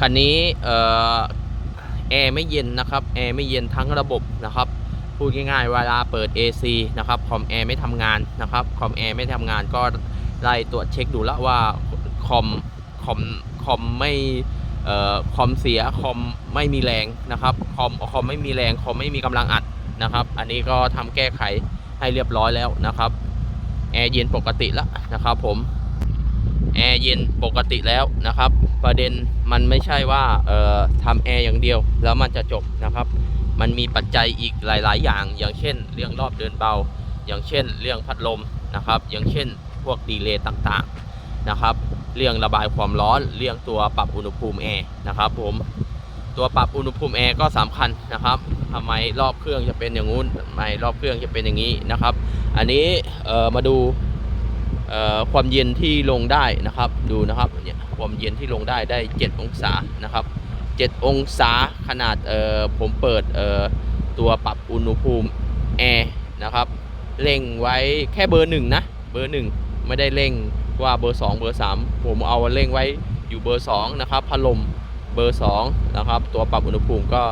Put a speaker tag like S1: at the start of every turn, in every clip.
S1: คันนี้เอ่อแอร์ไม่เย็นนะครับแอร์ไม่เย็นทั้งระบบนะครับพูดง่ายๆเวลาเปิด AC นะครับคอมแอร์ไม่ทำงานนะครับคอมแอร์ไม่ทำงานก็ไล่ตรวจเช็คดูล้วว่าคอมคอมคอมไม่เอ่อคอมเสียคอมไม่มีแรงนะครับคอมคอมไม่มีแรงคอมไม่มีกำลังอัดนะครับ อันนี้ก็ทำแก้ไขให้เรียบร้อยแล้วนะครับแอร์เย็นปกติแล้วนะครับผม แอร์เย็นปกติแล้วนะครับ ประเด็นมันไม่ใช่ว่าเอ่อทำแอร์อย่างเดียวแล้วมันจะจบนะครับ มันมีปัจจัยอีกหลาย ๆ อย่าง อย่างเช่น เรื่องรอบเดินเบา อย่างเช่น เรื่องพัดลมนะครับ อย่างเช่น พวกดีเลย์ต่างๆนะครับ เรื่องระบายความร้อน เรื่องตัวปรับอุณหภูมิแอร์นะครับผมตัวปรับอุณหภูมิแอร์ก็สำคัญนะครับทำไมรอบเครื่องจะเป็นอย่างงู้นทำไมรอบเครื่องจะเป็นอย่างนี้นะครับ อันนี้มาดู ความเย็นที่ลงได้นะครับดูนะครับเนี่ยความเย็นที่ลงได้ได้ 7 องศานะครับ 7 องศาขนาดผมเปิดตัวปรับอุณหภูมิแอร์นะครับเร่งไว้แค่เบอร์หนึ่งนะเบอร์หนึ่งไม่ได้เร่งว่าเบอร์ 2 เบอร์ 3 ผมเอาเร่งไว้อยู่เบอร์2นะครับพัดลมเบอร์2นะครับตัวปรับอุณหภูมิก็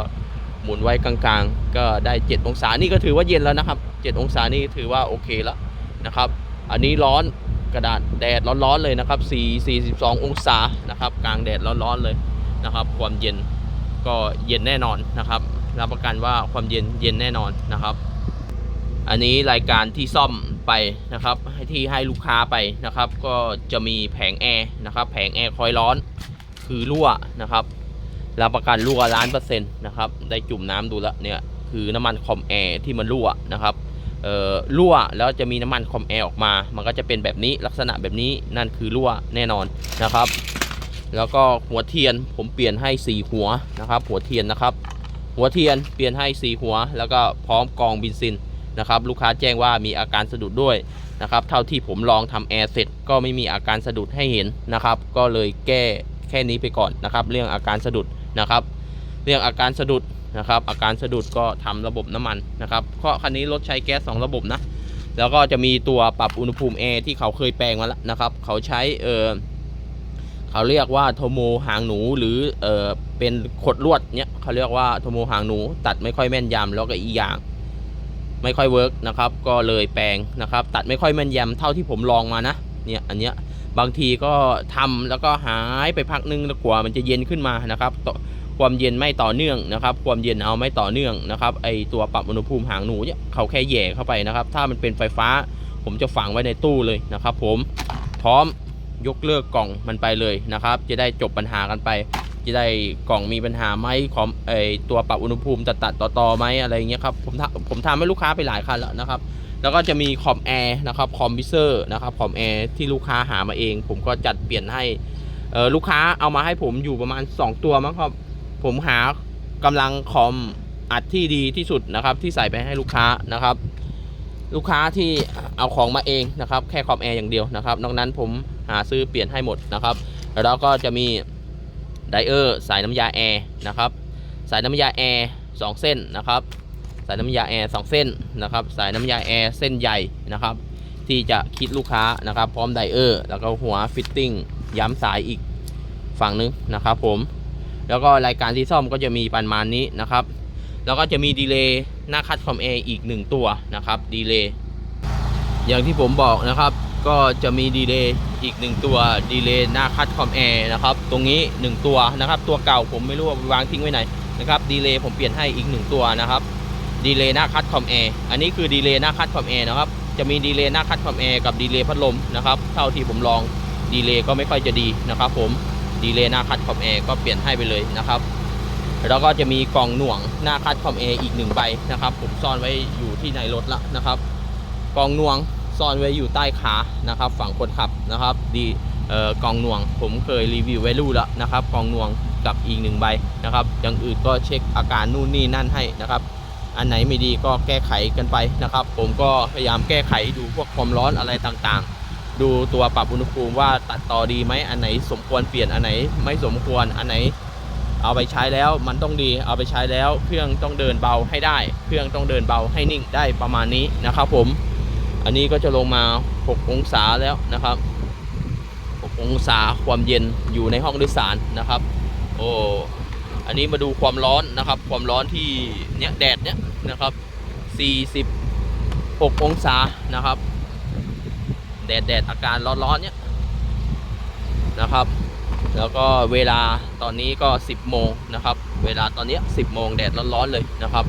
S1: หมุนไว้กลางๆ ก็ได้ 7 องศานี่ก็ถือว่าเย็นแล้วนะครับ 7 องศานี่ถือว่าโอเคแล้วนะครับ อันนี้ร้อน กระดาษแดดร้อนๆเลยนะครับ4 42 องศานะครับ กลางแดดร้อนๆเลยนะครับ ความเย็นก็เย็นแน่นอนนะครับ รับประกันว่าความเย็นเย็นแน่นอนนะครับ อันนี้รายการที่ซ่อมไปนะครับให้ที่ให้ลูกค้าไปนะครับ ก็จะมีแผงแอร์นะครับ แผงแอร์คอยร้อนคือรั่วนะครับรับประกันรั่วล้านเปอร์เซ็นต์นะครับ ได้จุ่มน้ำดูแล้วเนี่ยคือน้ำมันคอมแอร์ที่มันรั่วนะครับ รั่วแล้วจะมีน้ำมันคอมแอร์ออกมา มันก็จะเป็นแบบนี้ลักษณะแบบนี้นั่นคือรั่วแน่นอนนะครับ แล้วก็หัวเทียนผมเปลี่ยนให้ 4 หัวนะครับ หัวเทียนนะครับ หัวเทียนเปลี่ยนให้ 4 หัว แล้วก็พร้อมกองบินซินนะครับลูกค้าแจ้งว่ามีอาการสะดุดด้วยนะครับเท่าที่ผมลองทำแอร์เสร็จก็ไม่มีอาการสะดุดให้เห็นนะครับ ก็เลยแก้แค่นี้ไปก่อนนะครับ เรื่องอาการสะดุดนะครับ เรื่องอาการสะดุด นะครับอาการสะดุดก็ทำระบบน้ำมันนะครับเพราะคันนี้รถใช้แก๊ส2ระบบนะแล้วก็จะมีตัวปรับอุณหภูมิแอร์ที่เขาเคยแปลงมาแล้วนะครับ เขาใช้เออเขาเรียกว่าโทโมหางหนูหรือเออเป็นขดลวดเนี่ยเขาเรียกว่าโทโมหางหนู ตัดไม่ค่อยแม่นยำแล้วก็อีกอย่าง ไม่ค่อยเวิร์กนะครับก็เลยแปลงนะครับ ตัดไม่ค่อยแม่นยำเท่าที่ผมลองมานะเนี่ยอันเนี้ยบางทีก็ทำแล้วก็หายไปพักนึงแล้วกว่ามันจะเย็นขึ้นมานะครับต่อ ความเย็นไม่ต่อเนื่องนะครับ ความเย็นเอาไม่ต่อเนื่องนะครับไอตัวปรับอุณหภูมิหางหนูเนี่ยเขาแค่แย่เข้าไปนะครับ ถ้ามันเป็นไฟฟ้า ผมจะฝังไว้ในตู้เลยนะครับ ผมพร้อมยกเลิกกล่องมันไปเลยนะครับ จะได้จบปัญหากันไป จะได้กล่องมีปัญหาไหมของไอตัวปรับอุณหภูมิตัดตัดต่อต่อไหมอะไรเงี้ยครับผมผมทำให้ลูกค้าไปหลายคันแล้วนะครับ แล้วก็จะมีคอมแอร์นะครับคอมพิวเซอร์นะครับคอมแอร์ที่ลูกค้าหามาเอง ผมก็จัดเปลี่ยนให้เออลูกค้าเอามาให้ผมอยู่ประมาณ 2 ตัวมั้งครับ ผมหากำลังคอมอัดที่ดีที่สุดนะครับ ที่ใส่ไปให้ลูกค้านะครับ ลูกค้าที่เอาของมาเองนะครับ แค่คอมแอร์อย่างเดียวนะครับ นอกนั้นผมหาซื้อเปลี่ยนให้หมดนะครับ แล้วก็จะมีไดเออร์สายน้ำยาแอร์นะครับสายน้ำยาแอร์สองเส้นนะครับ สายน้ำยาแอร์สองเส้นนะครับ สายน้ำยาแอร์เส้นใหญ่นะครับ ที่จะคิดลูกค้านะครับ พร้อมไดเออร์แล้วก็หัวฟิตติ้งย้ำสายอีกฝั่งนึงนะครับผม แล้วก็รายการที่ซ่อมก็จะมีประมาณนี้นะครับ แล้วก็จะมีดีเลย์หน้าคัดคอมแอร์อีก 1 ตัวนะครับดีเลย์อย่างที่ผมบอกนะครับ ก็จะมีดีเลย์อีก 1 ตัวดีเลย์หน้าคัดคอมแอร์นะครับ ตรงนี้ 1 ตัวนะครับ ตัวเก่าผมไม่รู้ว่าวางทิ้งไว้ไหนนะครับดีเลย์ผมเปลี่ยนให้อีก 1 ตัวนะครับดีเลย์หน้าคัดคอมแอร์อันนี้คือดีเลย์หน้าคัดคอมแอร์นะครับ จะมีดีเลย์หน้าคัดคอมแอร์กับดีเลย์พัดลมนะครับ เท่าที่ผมลองดีเลย์ก็ไม่ค่อยจะดีนะครับผม ดีเลย์หน้าคัดคอมแอร์ก็เปลี่ยนให้ไปเลยนะครับแล้วก็จะมีกล่องหน่วงหน้าคัดคอมแอร์อีกหนึ่งใบนะครับ ผมซ่อนไว้อยู่ที่ในรถละนะครับ กล่องหน่วงซ่อนไว้อยู่ใต้ขานะครับ ฝั่งคนขับนะครับ ดีเอ่อกล่องหน่วง ผมเคยรีวิวไว้รู้แล้วนะครับกล่องหน่วงกับอีกหนึ่งใบนะครับอย่างอื่นก็เช็คอาการนู่นนี่นั่นให้นะครับ อันไหนไม่ดีก็แก้ไขกันไปนะครับ ผมก็พยายามแก้ไขดูพวกความร้อนอะไรต่างๆ ดูตัวปรับอุณหภูมิว่าตัดต่อดีไหมอันไหนสมควรเปลี่ยนอันไหนไม่สมควรอันไหน เอาไปใช้แล้วมันต้องดีเอาไปใช้แล้วเครื่องต้องเดินเบาให้ได้ เครื่องต้องเดินเบาให้นิ่งได้ประมาณนี้นะครับผม อันนี้ก็จะลงมา 6 องศาแล้วนะครับ 6 องศาความเย็นอยู่ในห้องโดยสารนะครับ โอ้อันนี้มาดูความร้อนนะครับ ความร้อนที่เนี้ยแดดเนี้ยนะครับ 46 องศานะครับ แดดแดดอาการร้อนๆเนี้ยนะครับ แล้วก็เวลาตอนนี้ก็ 10 โมงนะครับ เวลาตอนนี้10 โมงแดดร้อนๆเลยนะครับ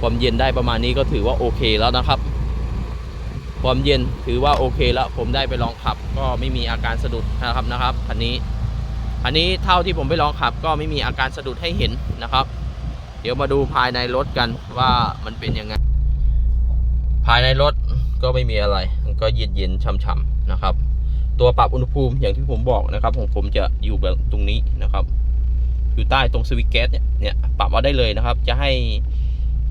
S1: ความเย็นได้ประมาณนี้ก็ถือว่าโอเคแล้วนะครับ ความเย็นถือว่าโอเคแล้วผมได้ไปลองขับ ก็ไม่มีอาการสะดุดนะครับนะครับคันนี้อันนี้เท่าที่ผมไปลองขับ ก็ไม่มีอาการสะดุดให้เห็นนะครับ เดี๋ยวมาดูภายในรถกันว่ามันเป็นยังไง ภายในรถก็ไม่มีอะไร ก็เย็นเย็นๆช่ำๆนะครับ ตัวปรับอุณหภูมิอย่างที่ผมบอกนะครับ ของผมจะอยู่แบบตรงนี้นะครับ อยู่ใต้ตรงสวิตช์แก๊สเนี่ยเนี่ยปรับเอาได้เลยนะครับ จะให้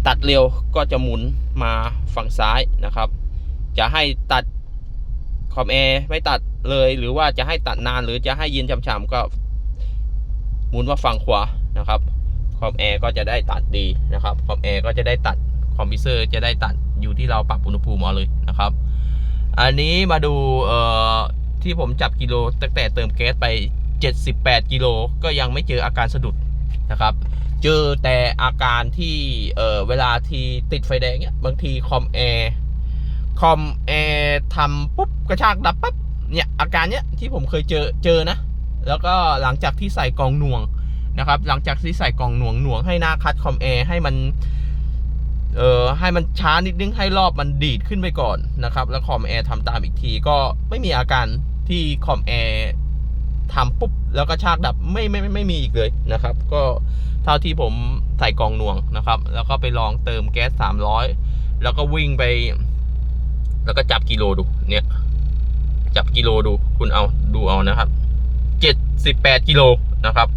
S1: ตัดเร็วก็จะหมุนมาฝั่งซ้ายนะครับ จะให้ตัดคอมแอร์ไม่ตัดเลยหรือว่าจะให้ตัดนานหรือจะให้เย็นช่ำๆก็หมุนมาฝั่งขวานะครับคอมแอร์ก็จะได้ตัดดีนะครับคอมแอร์ก็จะได้ตัดคอมพิวเซอร์จะได้ตัดอยู่ที่เราปรับอุณหภูมิเอาเลยนะครับ อันนี้มาดูเอ่อที่ผมจับกิโลตั้งแต่เติมแก๊สไป 78 กิโลก็ยังไม่เจออาการสะดุดนะครับ เจอแต่อาการที่เอ่อเวลาที่ติดไฟแดงเนี่ยบางทีคอมแอร์คอมแอร์ทำปุ๊บกระชากดับปั๊บเนี่ยอาการเนี้ยที่ผมเคยเจอเจอนะ แล้วก็หลังจากที่ใส่กองหน่วงนะครับ หลังจากที่ใส่กองหน่วงหน่วงให้หน้าคัดคอมแอร์ให้มัน เอ่อให้มันช้านิดนึงให้รอบมันดีดขึ้นไปก่อนนะครับ แล้วคอมแอร์ทำตามอีกทีก็ไม่มีอาการที่คอมแอร์ทำปุ๊บแล้วก็ชากดับไม่ไม่ไม่ไม่มีอีกเลยนะครับ ก็เท่าที่ผมใส่กองน่วงนะครับ แล้วก็ไปลองเติมแก๊ส300แล้วก็วิ่งไป แล้วก็จับกิโลดูเนี่ยจับกิโลดูคุณเอาดูเอานะครับ78กิโลนะครับ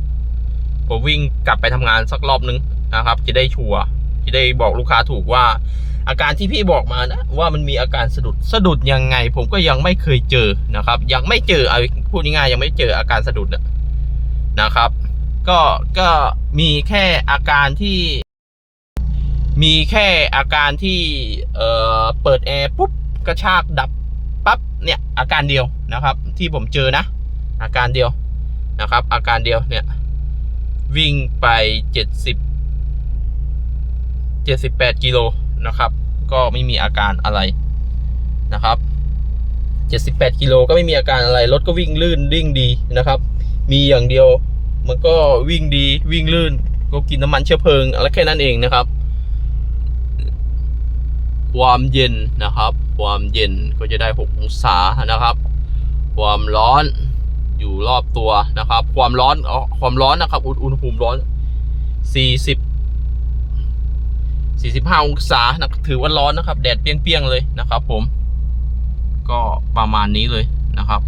S1: ผมวิ่งกลับไปทำงานสักรอบนึงนะครับ จะได้ชัวร์ จะได้บอกลูกค้าถูกว่า อาการที่พี่บอกมานะว่ามันมีอาการสะดุดสะดุดยังไง ผมก็ยังไม่เคยเจอนะครับ ยังไม่เจอเอาพูดง่ายๆยังไม่เจออาการสะดุดนะครับ ก็ก็มีแค่อาการที่มีแค่อาการที่เอ่อเปิดแอร์ปุ๊บกระชากดับปั๊บเนี่ยอาการเดียวนะครับ ที่ผมเจอนะ อาการเดียวนะครับ อาการเดียวเนี่ยวิ่งไปเจ็ดสิบเจ็ดสิบแปดกิโลนะครับ ก็ไม่มีอาการอะไรนะครับเจ็ดสิบแปดกิโลก็ไม่มีอาการอะไร รถก็วิ่งลื่นวิ่งดีนะครับ มีอย่างเดียวมันก็วิ่งดีวิ่งลื่น ก็กินน้ำมันเชื้อเพลิงอะไรแค่นั้นเองนะครับ ความเย็นนะครับ ความเย็นก็จะได้6องศานะครับ ความร้อนอยู่รอบตัวนะครับ ความร้อนอ๋อความร้อนนะครับ อุณอุณหภูมิร้อน 40 45 องศานะถือว่าร้อนนะครับ แดดเปรี้ยงๆเลยนะครับ ผม ก็ประมาณนี้เลยนะครับ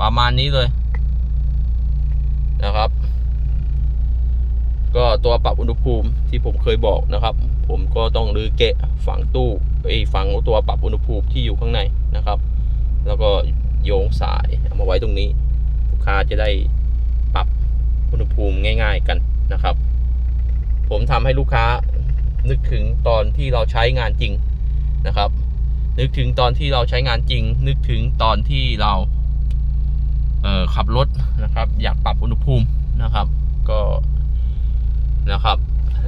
S1: ประมาณนี้เลยนะครับ ก็ตัวปรับอุณหภูมิที่ผมเคยบอกนะครับ ผมก็ต้องรื้อแกะฝังตู้ไอ้ฝังตัวปรับอุณหภูมิที่อยู่ข้างในนะครับ แล้วก็โยงสายเอามาไว้ตรงนี้ลูกค้าจะได้ อุณหภูมิง่ายๆกันนะครับ ผมทำให้ลูกค้านึกถึงตอนที่เราใช้งานจริงนะครับ นึกถึงตอนที่เราใช้งานจริง นึกถึงตอนที่เราเออขับรถนะครับ อยากปรับอุณหภูมินะครับก็นะครับ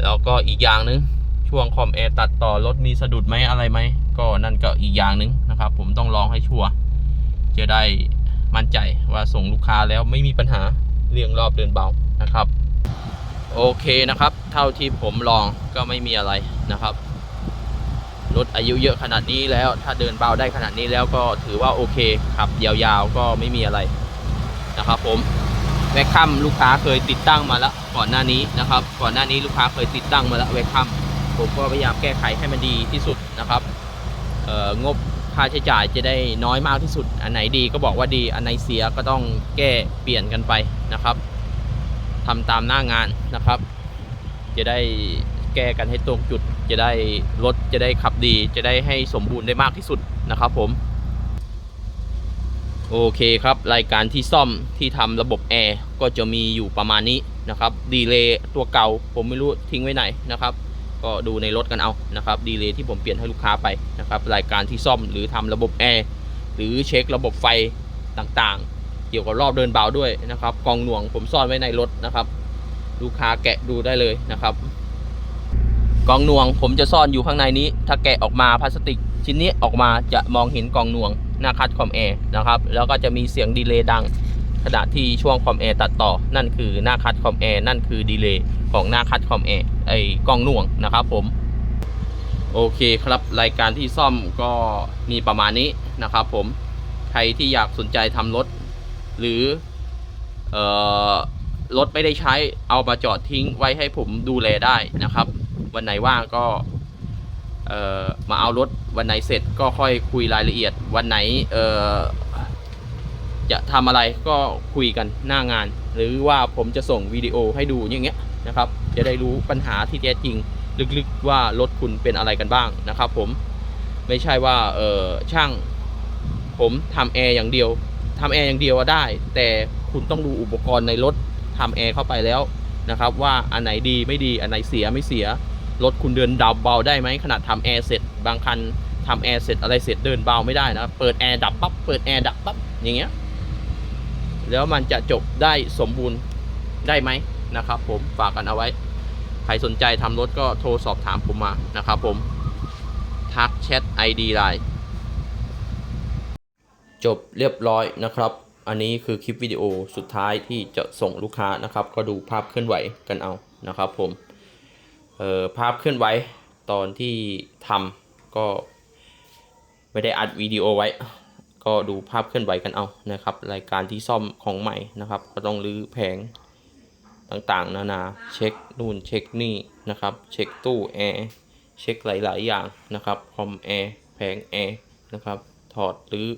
S1: แล้วก็อีกอย่างหนึ่งช่วงคอมแอร์ตัดต่อรถมีสะดุดไหมอะไรไหมก็นั่นก็อีกอย่างหนึ่งนะครับ ผมต้องลองให้ชัวร์จะได้มั่นใจว่าส่งลูกค้าแล้วไม่มีปัญหา เรื่องรอบเดินเบานะครับ โอเคนะครับ เท่าที่ผมลองก็ไม่มีอะไรนะครับรถอายุเยอะขนาดนี้แล้ว ถ้าเดินเบาได้ขนาดนี้แล้วก็ถือว่าโอเคขับ ยาวๆก็ไม่มีอะไรนะครับ ผมแวคคัมลูกค้าเคยติดตั้งมาแล้วก่อนหน้านี้นะครับ ก่อนหน้านี้ลูกค้าเคยติดตั้งมาแล้วแวคคัมผมก็พยายามแก้ไขให้มันดีที่สุดนะครับงบ ค่าใช้จ่ายจะได้น้อยมากที่สุด อันไหนดีก็บอกว่าดี อันไหนเสียก็ต้องแก้เปลี่ยนกันไปนะครับทำตามหน้างานนะครับ จะได้แก้กันให้ตรงจุด จะได้รถจะได้ขับดี จะได้ให้สมบูรณ์ได้มากที่สุดนะครับผม โอเคครับ รายการที่ซ่อมที่ทำระบบแอร์ก็จะมีอยู่ประมาณนี้นะครับ ดีเลย์ตัวเก่าผมไม่รู้ทิ้งไว้ไหนนะครับ ก็ดูในรถกันเอานะครับดีเลย์ที่ผมเปลี่ยนให้ลูกค้าไปนะครับรายการที่ซ่อมหรือทำระบบแอร์หรือเช็คระบบไฟต่างๆ เกี่ยวกับรอบเดินเบาด้วยนะครับกองหน่วงผมซ่อนไว้ในรถนะครับ ลูกค้าแกะดูได้เลยนะครับกองหน่วงผมจะซ่อนอยู่ข้างในนี้ ถ้าแกะออกมาพลาสติกชิ้นนี้ออกมาจะมองเห็นกองหน่วงหน้าคัดคอมแอร์นะครับแล้วก็จะมีเสียงดีเลย์ดังขณะที่ช่วงคอมแอร์ตัดต่อ นั่นคือหน้าคัดคอมแอร์นั่นคือดีเลย์ ของหน้าคัดคอมแอร์ไอ้องน่วงนะครับผม โอเคครับรายการที่ซ่อมก็มีประมาณนี้นะครับผมใครที่อยากสนใจทำรถ หรือเออรถไม่ได้ใช้เอามาจอดทิ้งไว้ให้ผมดูแลได้นะครับ วันไหนว่างก็เออมาเอารถวันไหนเสร็จก็ค่อยคุยรายละเอียด วันไหนเออจะทำอะไรก็คุยกันหน้างาน หรือว่าผมจะส่งวิดีโอให้ดูอย่างเงี้ย นะครับ จะได้รู้ปัญหาที่แท้จริง ลึกๆว่ารถคุณเป็นอะไรกันบ้างนะครับ ผมไม่ใช่ว่าเออช่าง ผมทำแอร์อย่างเดียวทำแอร์อย่างเดียวอะได้ แต่คุณต้องดูอุปกรณ์ในรถทำแอร์เข้าไปแล้วนะครับ ว่าอันไหนดีไม่ดีอันไหนเสียไม่เสียรถคุณเดินดับเบาได้ไหมขนาดทำแอร์เสร็จบางคันทำแอร์เสร็จอะไรเสร็จเดินเบาไม่ได้นะเปิดแอร์ดับปั๊บเปิดแอร์ดับปั๊บอย่างเงี้ยแล้วมันจะจบได้สมบูรณ์ได้ไหม นะครับ ผมฝากกันเอาไว้ ใครสนใจทำรถก็โทรสอบถามผมมานะครับผมทักแชท ID ไลน์จบเรียบร้อยนะครับ อันนี้คือคลิปวิดีโอสุดท้ายที่จะส่งลูกค้านะครับ ก็ดูภาพเคลื่อนไหวกันเอานะครับผมเอ่อภาพเคลื่อนไหวตอนที่ทำก็ไม่ได้อัดวิดีโอไว้ ก็ดูภาพเคลื่อนไหวกันเอานะครับ รายการที่ซ่อมของใหม่นะครับ ก็ต้องรื้อแผง ต่างๆ นานาเช็คนู่นเช็คนี่นะครับ เช็คตู้แอร์เช็คหลาย ๆ อย่างนะครับคอมแอร์แผงแอร์นะครับถอดหรือ